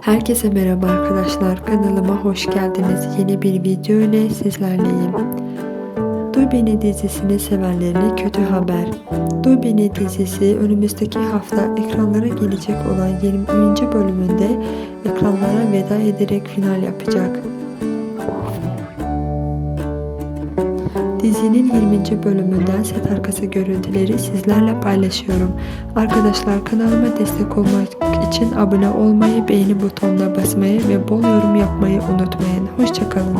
Herkese merhaba arkadaşlar. Kanalıma hoş geldiniz. Yeni bir video ile sizlerleyim. Duy Beni dizisini sevenlerine kötü haber. Duy Beni dizisi önümüzdeki hafta ekranlara gelecek olan 20. bölümünde ekranlara veda ederek final yapacak. Dizinin 20. bölümünden set arkası görüntüleri sizlerle paylaşıyorum. Arkadaşlar kanalıma destek olmak için abone olmayı, beğeni butonuna basmayı ve bol yorum yapmayı unutmayın. Hoşçakalın.